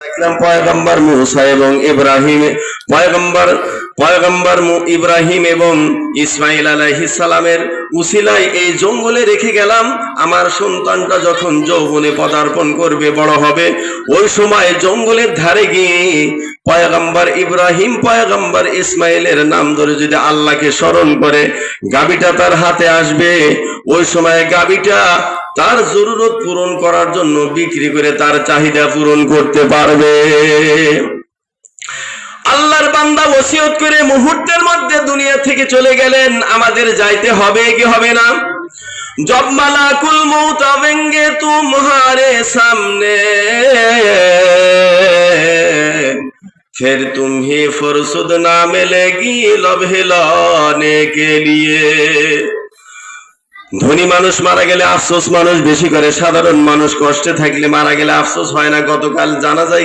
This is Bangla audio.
দেখলাম পয়গম্বর মুসা এবং ইব্রাহিম, পয়গম্বর পয়গম্বর ইব্রাহিম এবং ইসমাইল সালামের উসিলায় এই জঙ্গলে রেখে গেলাম। আমার সন্তানটা যখন যৌবনে পদার্পণ করবে, বড় হবে, ওই সময় জঙ্গলের ধারে গিয়ে পয়গম্বর ইব্রাহিম, পয়গম্বর ইসমাইলের নাম ধরে যদি আল্লাহকে স্মরণ করে গাবিটা তার হাতে আসবে। ওই সময় গাবিটা তার জরুরত পূরণ করার জন্য বিক্রি করে তার চাহিদা পূরণ করতে পারবে। আল্লাহর বান্দা ওসিয়ত করে মুহূর্তের মধ্যে দুনিয়া থেকে চলে গেলেন। আমাদের যাইতে হবে কি হবে না? জব মালাকুল মৌত আবেঙ্গে তুমহারে সামনে। फिर तुम्हें फुर्सत ना मिलेगी लब हिलाने के लिए ধনী মানুষ মারা গেলে আফসোস মানুষ বেশি করে সাধারণ মানুষ কষ্টে থাকলে মারা গেলে আফসোস হয় না গতকাল জানা যায়